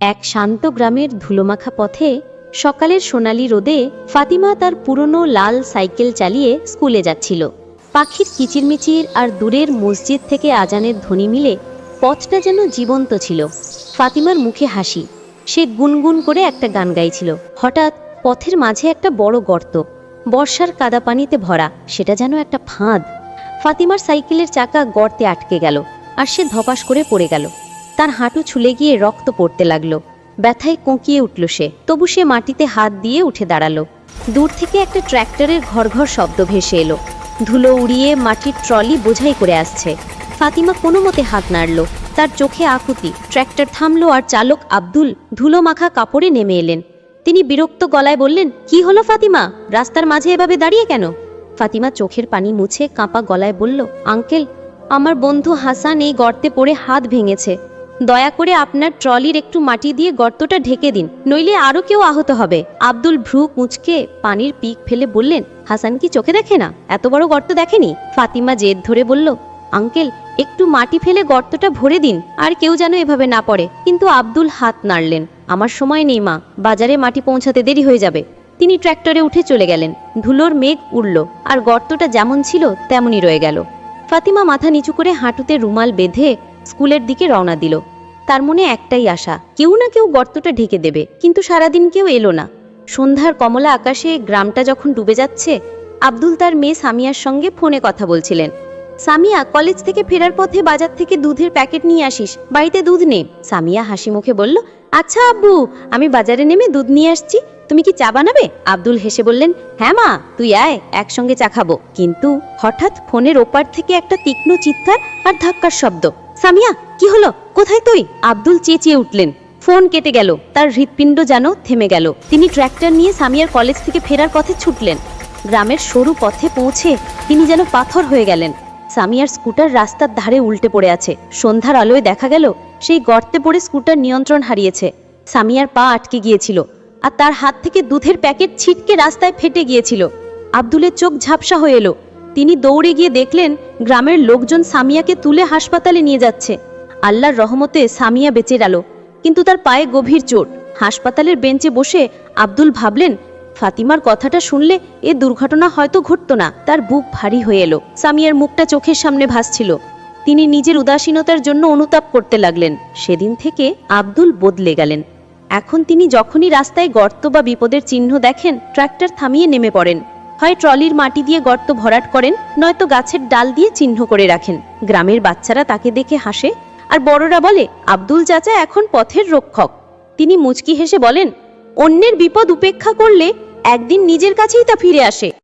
এক শান্ত গ্রামের ধুলোমাখা পথে সকালের সোনালি রোদে ফাতিমা তার পুরনো লাল সাইকেল চালিয়ে স্কুলে যাচ্ছিল। পাখির কিচিরমিচির আর দূরের মসজিদ থেকে আজানের ধ্বনি মিলে পথটা যেন জীবন্ত ছিল। ফাতিমার মুখে হাসি। সে গুনগুন করে একটা গান গাইছিল। হঠাৎ পথের মাঝে একটা বড় গর্ত। বর্ষার কাদা পানিতে ভরা, সেটা যেন একটা ফাঁদ। ফাতিমার সাইকেলের চাকা গর্তে আটকে গেল আর সে ধপাস করে পড়ে গেল। তার হাঁটু ছুলে গিয়ে রক্ত পড়তে লাগল। ব্যথায় কোঁকিয়ে উঠল সে। তবু সে মাটিতে হাত দিয়ে উঠে দাঁড়াল। দূর থেকে একটা ট্র্যাক্টরের ঘর শব্দ ভেসে এলো। ধুলো উড়িয়ে মাটির ট্রলি বোঝাই করে আসছে। ফাতিমা কোনো মতে হাত নাড়ল। তার চোখে আকুতি। ট্র্যাক্টর থামলো আর চালক আব্দুল ধুলো মাখা কাপড়ে নেমে এলেন। তিনি বিরক্ত গলায় বললেন, কি হলো ফাতিমা? রাস্তার মাঝে এভাবে দাঁড়িয়ে কেন? ফাতিমা চোখের পানি মুছে কাঁপা গলায় বলল, আঙ্কেল, আমার বন্ধু হাসান এই গর্তে পড়ে হাত ভেঙেছে। দয়া করে আপনার ট্রলির একটু মাটি দিয়ে গর্তটা ঢেকে দিন, নইলে আরও কেউ আহত হবে। আব্দুল ভ্রু কুঁচকে পানির পিক ফেলে বললেন, হাসান কি চোখে দেখে না? এত বড় গর্ত দেখেনি? ফাতিমা জেদ ধরে বলল, আঙ্কেল, একটু মাটি ফেলে গর্তটা ভরে দিন, আর কেউ যেন এভাবে না পড়ে। কিন্তু আব্দুল হাত নাড়লেন, আমার সময় নেই, মা, বাজারে মাটি পৌঁছাতে দেরি হয়ে যাবে। তিনি ট্র্যাক্টরে উঠে চলে গেলেন, ধুলোর মেঘ উড়ল, আর গর্তটা যেমন ছিল, তেমনই রয়ে গেল। ফাতিমা মাথা নিচু করে হাঁটুতে রুমাল বেঁধে স্কুলের দিকে রওনা দিল। তার মনে একটাই আশা, কেউ না কেউ গর্তটা ঢেকে দেবে। কিন্তু সারাদিন কেউ এলো না। সন্ধ্যার কমলা আকাশে গ্রামটা যখন ডুবে যাচ্ছে, আব্দুল তার মেয়ে সামিয়ার সঙ্গে ফোনে কথা বলছিলেন। সামিয়া, কলেজ থেকে ফেরার পথে বাজার থেকে দুধের প্যাকেট নিয়ে আসিস, বাড়িতে দুধ নে। সামিয়া হাসি মুখে বলল আচ্ছা আব্বু, আমি বাজারে নেমে দুধ নিয়ে আসছি। তুমি কি চা বানাবে? আব্দুল হেসে বললেন হ্যাঁ মা, তুই আয়, একসঙ্গে চা খাব। কিন্তু হঠাৎ ফোনের ওপার থেকে একটা তীক্ষ্ণ চিৎকার আর ধাক্কার শব্দ। সামিয়া, কি হলো? কোথায় তুই? আব্দুল চেঁচিয়ে উঠলেন। ফোন কেটে গেল, তার হৃৎপিণ্ড যেন থেমে গেল। তিনি ট্র্যাক্টর নিয়ে সামিয়ার কলেজ থেকে ফেরার পথে ছুটলেন। গ্রামের সরু পথে পৌঁছে তিনি যেন পাথর হয়ে গেলেন। সামিয়ার স্কুটার রাস্তার ধারে উল্টে পড়ে আছে। সন্ধ্যার আলোয় দেখা গেল, সেই গর্তে পড়ে স্কুটার নিয়ন্ত্রণ হারিয়েছে। সামিয়ার পা আটকে গিয়েছিল। আর তার হাত থেকে দুধের প্যাকেট ছিটকে রাস্তায় ফেটে গিয়েছিল। আব্দুলের চোখ ঝাপসা হয়ে এলো। তিনি দৌড়ে গিয়ে দেখলেন, গ্রামের লোকজন সামিয়াকে তুলে হাসপাতালে নিয়ে যাচ্ছে। আল্লাহর রহমতে সামিয়া বেঁচে গেল, কিন্তু তার পায়ে গভীর চোট। হাসপাতালের বেঞ্চে বসে আব্দুল ভাবলেন, ফাতিমার কথাটা শুনলে এ দুর্ঘটনা হয়তো ঘটতো না। তার বুক ভারী হয়ে এলো। সামিয়ার মুখটা চোখের সামনে ভাসছিল। তিনি নিজের উদাসীনতার জন্য অনুতাপ করতে লাগলেন। সেদিন থেকে আব্দুল বদলে গেলেন। এখন তিনি যখনই রাস্তায় গর্ত বা বিপদের চিহ্ন দেখেন ট্রাক্টর থামিয়ে নেমে পড়েন। হয় ট্রলির মাটি দিয়ে গর্ত ভরাট করেন, নয়তো গাছের ডাল দিয়ে চিহ্ন করে রাখেন। গ্রামের বাচ্চারা তাকে দেখে হাসে, আর বড়রা বলে, আব্দুল চাচা এখন পথের রক্ষক। তিনি মুচকি হেসে বলেন, অন্যের বিপদ উপেক্ষা করলে একদিন নিজের কাছেই তা ফিরে আসে।